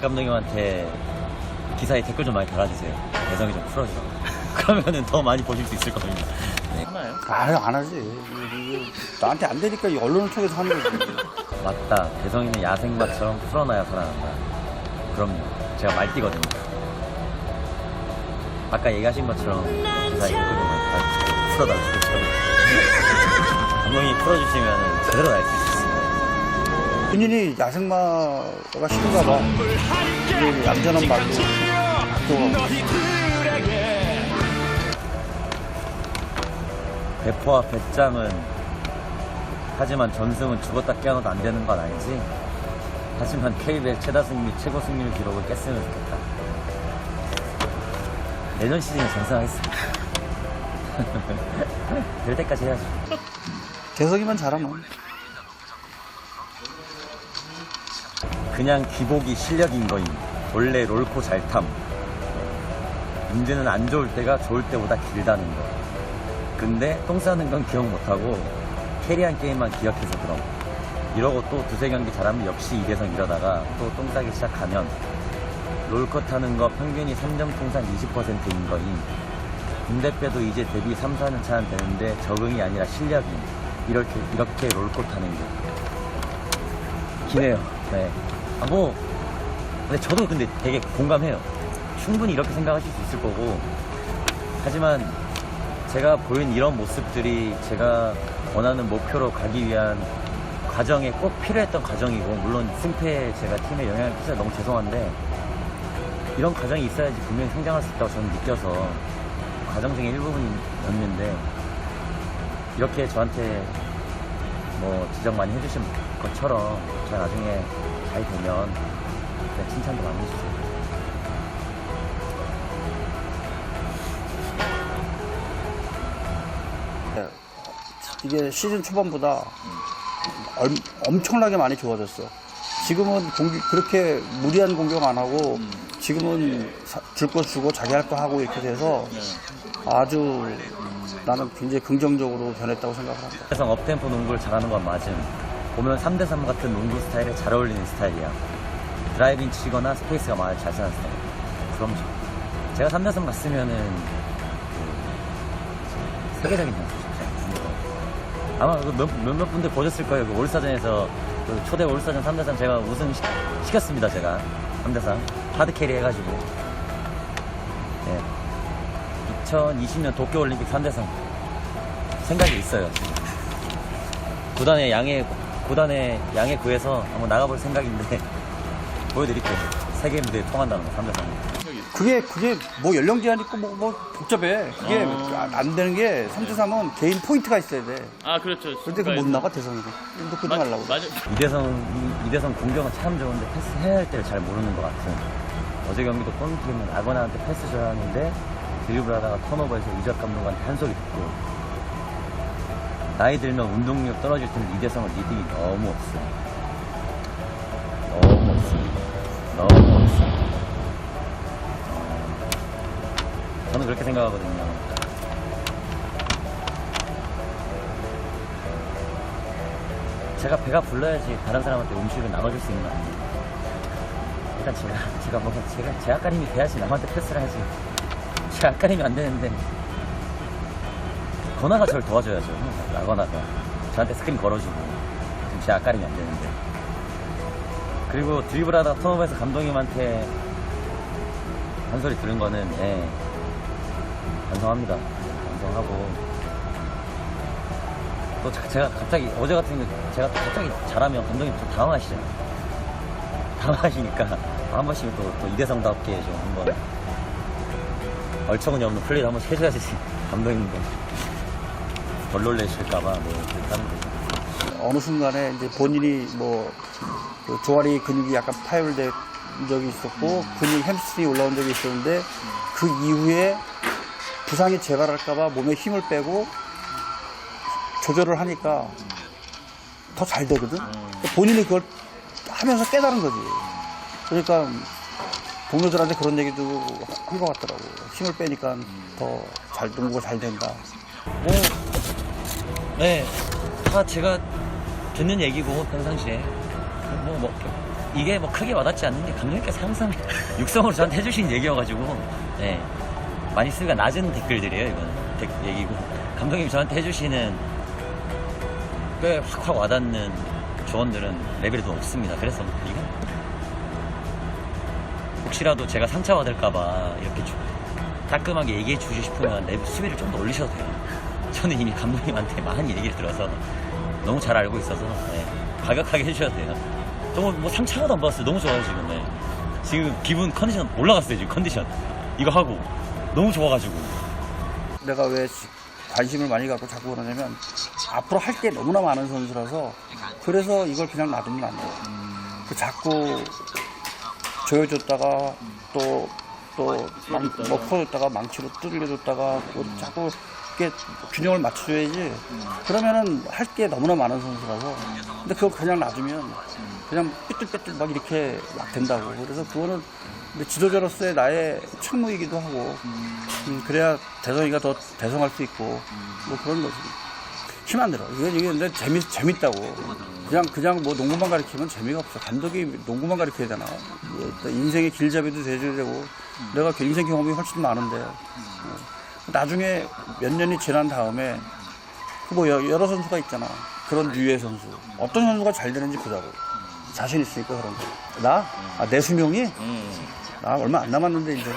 감독님한테 기사에 댓글 좀 많이 달아주세요. 대성이 좀 풀어주라고. 그러면은 더 많이 보실 수 있을 겁니다. 네. 하나요? 아유, 안 하지. 나한테 안 되니까 이 언론을 통해서 하는 거지. 맞다. 대성이는 야생마처럼 풀어놔야 살아난다. 그럼요. 제가 말띠거든요. 아까 얘기하신 것처럼 많이 달아주세요. 풀어달라고. 감독님이 풀어주시면 제대로 알수 있습니다. 본인이 야생마가 싫은가 봐. 얌전한 말로. 배포와 배짱은 하지만 전승은 죽었다 깨어나도 안 되는 건 아니지. 하지만 KBL 최다 승리 최고 승률 기록을 깼으면 좋겠다. 내년 시즌에 전승하겠습니다. 될 때까지 해야죠. 개성이만 잘하면. 그냥 기복이 실력인 거임. 원래 롤코 잘 탐. 문제는 안 좋을 때가 좋을 때보다 길다는 거. 근데 똥 싸는 건 기억 못하고 캐리한 게임만 기억해서 그럼. 이러고 또 두세 경기 잘하면 역시 이대성 이러다가 또 똥 싸기 시작하면 롤컷 하는 거 평균이 3점 통산 20%인 거임. 군대 빼도 이제 데뷔 3, 4년 차는 되는데 적응이 아니라 실력임. 이렇게, 이렇게 롤컷 하는 게. 기네요. 네. 아, 뭐, 근데 저도 근데 되게 공감해요. 충분히 이렇게 생각하실 수 있을 거고. 하지만 제가 보인 이런 모습들이 제가 원하는 목표로 가기 위한 과정에 꼭 필요했던 과정이고, 물론 승패에 제가 팀에 영향을 끼쳐서 너무 죄송한데, 이런 과정이 있어야지 분명히 성장할 수 있다고 저는 느껴서 과정 중에 일부분이었는데, 이렇게 저한테 뭐 지적 많이 해주신 것처럼 제가 나중에 잘 되면 칭찬도 많이 해주세요. 이게 시즌 초반보다 얼- 엄청나게 많이 좋아졌어. 지금은 공격, 그렇게 무리한 공격 안 하고 지금은 줄 거 주고 자기 할 거 하고 이렇게 돼서 아주 나는 굉장히 긍정적으로 변했다고 생각을 합니다. 그래서 업템포 농구를 잘하는 건 맞음. 보면 3대3 같은 농구 스타일에 잘 어울리는 스타일이야. 드라이빙 치거나 스페이스가 많이 잘 사는 스타일. 그럼요. 제가 3대3 갔으면은 그 세계적인 선수죠. 아마 그 몇, 몇몇 분들 보셨을 거예요. 그 올스타전에서 그 초대 올스타전 3대3 제가 우승 시, 시켰습니다. 제가 3대3 하드 캐리 해가지고. 네. 2020년 도쿄올림픽 3대3 생각이 있어요. 구단의 양해, 구단의 양해 구해서 한번 나가볼 생각인데, 보여드릴게요. 세계 무대에 통한다는 거, 3대3. 그게, 그게 뭐 연령 제한 있고 뭐, 뭐 복잡해. 그게 어. 안- 안 되는 게 3대3은 개인 포인트가 있어야 돼. 아 그렇죠. 근데 그거 못 나가, 대성이도. 너 그러지 말라고. 맞아. 이대성, 이- 이대성 공격은 참 좋은데 패스해야 할 때를 잘 모르는 것 같은. 어제 경기도 뻔팀은 아거나한테 패스 줘야 하는데, 드리블 하다가 턴오버에서 이적 감독한테 한 소리 듣고, 나이 들면 운동력 떨어질 텐데 이대성은 리딩이 너무 없어. 너무 없습니다. 너무 없습니다. 저는 그렇게 생각하거든요. 제가 배가 불러야지 다른 사람한테 음식을 나눠줄 수 있는 거 아니에요. 일단 제가, 제가 뭔가 제가, 제 앞가림이 돼야지 남한테 패스를 하지. 제 앞가림이 안 되는데. 건아가 저를 도와줘야죠. 나거나가. 저한테 스크린 걸어주고. 지금 제 앞가림이 안 되는데. 그리고 드리블 하다가 턴오버에서 감독님한테 한 소리 들은 거는, 예. 반성합니다. 반성하고. 또 자- 제가 갑자기 어제 같은 경우 제가 또 갑자기 잘하면 감독님 좀 당황하시잖아요. 당황하시니까 한 번씩 또, 또 이대성답게 좀 한번 얼처구니 없는 플레이를 한 번씩 해줘야지 감독님도 덜 놀래실까봐 뭐 그렇게 하는 거죠. 어느 순간에 이제 본인이 뭐, 그 종아리 근육이 약간 파열된 적이 있었고, 근육 햄스트링이 올라온 적이 있었는데, 그 이후에 부상이 재발할까봐 몸에 힘을 빼고, 조절을 하니까 더 잘 되거든? 그러니까 본인이 그걸 하면서 깨달은 거지. 그러니까 동료들한테 그런 얘기도 한 것 같더라고. 힘을 빼니까 더 잘 농구가 잘 된다. 뭐, 네, 다 제가 듣는 얘기고, 평상시에. 뭐, 뭐, 이게 뭐 크게 와닿지 않는데, 감독님께서 항상 육성으로 저한테 해주신 얘기여가지고, 네. 많이 쓰기가 낮은 댓글들이에요, 이건. 댓- 얘기고. 감독님이 저한테 해주시는 꽤 확확 와닿는 조언들은 레벨이 더 높습니다. 그래서 이건 혹시라도 제가 상처받을까봐 이렇게 좀 따끔하게 얘기해 주고 싶으면 내 수위를 좀 더 올리셔도 돼요. 저는 이미 감독님한테 많은 얘기를 들어서 너무 잘 알고 있어서 네, 과격하게 해주셔도 돼요. 너무 뭐 상처 하나도 안 받았어요. 너무 좋아요 지금. 네. 지금 기분 컨디션 올라갔어요 지금 컨디션. 이거 하고 너무 좋아가지고. 내가 왜 관심을 많이 갖고 자꾸 그러냐면 앞으로 할 게 너무나 많은 선수라서 그래서 이걸 그냥 놔두면 안 돼요. 그 자꾸 조여줬다가 또, 또, 망, 뭐 풀어줬다가 망치로 뚫려줬다가 뭐 자꾸 이렇게 균형을 맞춰줘야지. 그러면은 할 게 너무나 많은 선수라서. 근데 그걸 그냥 놔두면 그냥 삐뚤빼뚤 막 이렇게 막 된다고. 그래서 그거는 근데 지도자로서의 나의 책무이기도 하고 음, 그래야 대성이가 더 대성할 수 있고 뭐 그런 거지. 힘 안 들어. 이게 이게 근데 재미 재밌다고. 그냥 그냥 뭐 농구만 가르치면 재미가 없어. 감독이 농구만 가르쳐야 되나? 뭐, 또 인생의 길잡이도 돼줘야 되고. 내가 그 인생 경험이 훨씬 많은데 어. 나중에 몇 년이 지난 다음에 여- 여러 선수가 있잖아. 그런 류의 선수. 어떤 선수가 잘 되는지 보자고. 자신 있으니까 그런 거. 나? 아, 내 수명이? 나 얼마 안 남았는데 이제.